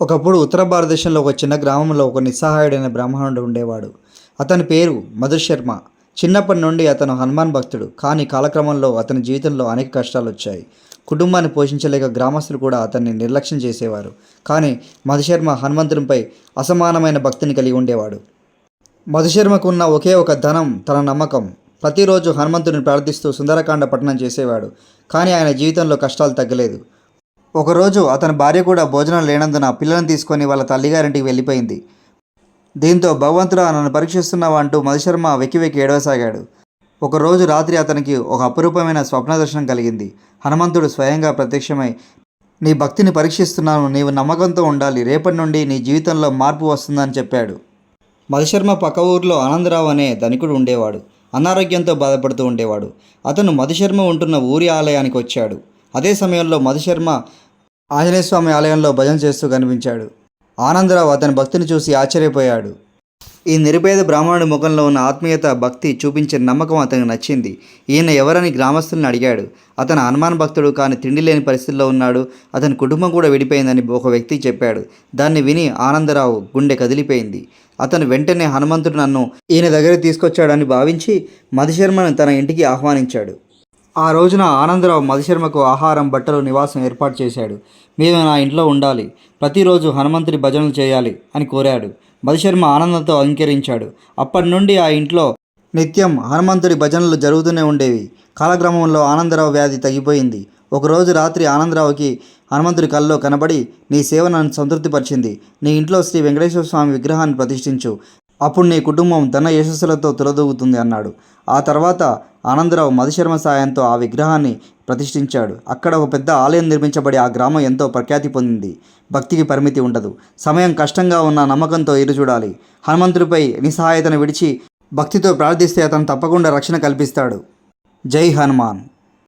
ఒకప్పుడు ఉత్తర భారతదేశంలో ఒక చిన్న గ్రామంలో ఒక నిస్సహాయుడైన బ్రాహ్మణుడు ఉండేవాడు. అతని పేరు మధుశర్మ చిన్నప్పటి నుండి అతను హనుమాన్ భక్తుడు. కానీ కాలక్రమంలో అతని జీవితంలో అనేక కష్టాలు వచ్చాయి. కుటుంబాన్ని పోషించలేక గ్రామస్తులు కూడా అతన్ని నిర్లక్ష్యం చేసేవారు. కానీ మధుశర్మ హనుమంతునిపై అసమానమైన భక్తిని కలిగి ఉండేవాడు. మధుశర్మకు ఉన్న ఒకే ఒక ధనం తన నమ్మకం. ప్రతిరోజు హనుమంతుని ప్రార్థిస్తూ సుందరకాండ పఠనం చేసేవాడు. కానీ ఆయన జీవితంలో కష్టాలు తగ్గలేదు. ఒకరోజు అతని భార్య కూడా భోజనం లేనందున పిల్లలను తీసుకొని వాళ్ళ తల్లిగారింటికి వెళ్ళిపోయింది. దీంతో భగవంతుడా నన్ను పరీక్షిస్తున్నావా అంటూ మధుశర్మ వెక్కి వెక్కి ఏడవసాగాడు. ఒకరోజు రాత్రి అతనికి ఒక అపురూపమైన స్వప్న దర్శనం కలిగింది. హనుమంతుడు స్వయంగా ప్రత్యక్షమై నీ భక్తిని పరీక్షిస్తున్నాను. నీవు నమ్మకంతో ఉండాలి. రేపటి నుండి నీ జీవితంలో మార్పు వస్తుందని చెప్పాడు. మధుశర్మ పక్క ఊర్లో ఆనందరావు అనే ధనికుడు ఉండేవాడు. అనారోగ్యంతో బాధపడుతూ ఉండేవాడు. అతను మధుశర్మ ఉంటున్న ఊరి ఆలయానికి వచ్చాడు. అదే సమయంలో మధుశర్మ ఆంజనేయ స్వామి ఆలయంలో భజన చేస్తూ కనిపించాడు. ఆనందరావు అతని భక్తిని చూసి ఆశ్చర్యపోయాడు. ఈ నిరుపేద బ్రాహ్మణుడి ముఖంలో ఉన్న ఆత్మీయత భక్తి చూపించిన నమ్మకం అతనికి నచ్చింది. ఈయన ఎవరని గ్రామస్తుల్ని అడిగాడు. అతను హనుమాన్ భక్తుడు కానీ తిండి లేని పరిస్థితిలో ఉన్నాడు. అతని కుటుంబం కూడా విడిపోయిందని ఒక వ్యక్తి చెప్పాడు. దాన్ని విని ఆనందరావు గుండె కదిలిపోయింది. అతను వెంటనే హనుమంతుడు నన్ను ఈయన దగ్గర తీసుకొచ్చాడని భావించి మధుశర్మను తన ఇంటికి ఆహ్వానించాడు. ఆ రోజున ఆనందరావు మధుశర్మకు ఆహారం బట్టలు నివాసం ఏర్పాటు చేశాడు. మీరు నా ఇంట్లో ఉండాలి. ప్రతిరోజు హనుమంతుడి భజనలు చేయాలి అని కోరాడు. మధుశర్మ ఆనందంతో అంగీకరించాడు. అప్పటి నుండి ఆ ఇంట్లో నిత్యం హనుమంతుడి భజనలు జరుగుతూనే ఉండేవి. కాలక్రమంలో ఆనందరావు వ్యాధి తగ్గిపోయింది. ఒకరోజు రాత్రి ఆనందరావుకి హనుమంతుడి కల్లో కనబడి నీ సేవ నన్ను సంతృప్తిపరిచింది. నీ ఇంట్లో శ్రీ వెంకటేశ్వర స్వామి విగ్రహాన్ని ప్రతిష్ఠించు. అప్పుడు నీ కుటుంబం ధన యశస్సులతో తులదూగుతుంది అన్నాడు. ఆ తర్వాత ఆనందరావు మధుశర్మ సాయంతో ఆ విగ్రహాన్ని ప్రతిష్ఠించాడు. అక్కడ ఒక పెద్ద ఆలయం నిర్మించబడి ఆ గ్రామం ఎంతో ప్రఖ్యాతి పొందింది. భక్తికి పరిమితి ఉండదు. సమయం కష్టంగా ఉన్న నమ్మకంతో ఎదురుచూడాలి హనుమంతుడిపై నిస్సహాయతను విడిచి భక్తితో ప్రార్థిస్తే అతను తప్పకుండా రక్షణ కల్పిస్తాడు. జై హనుమాన్.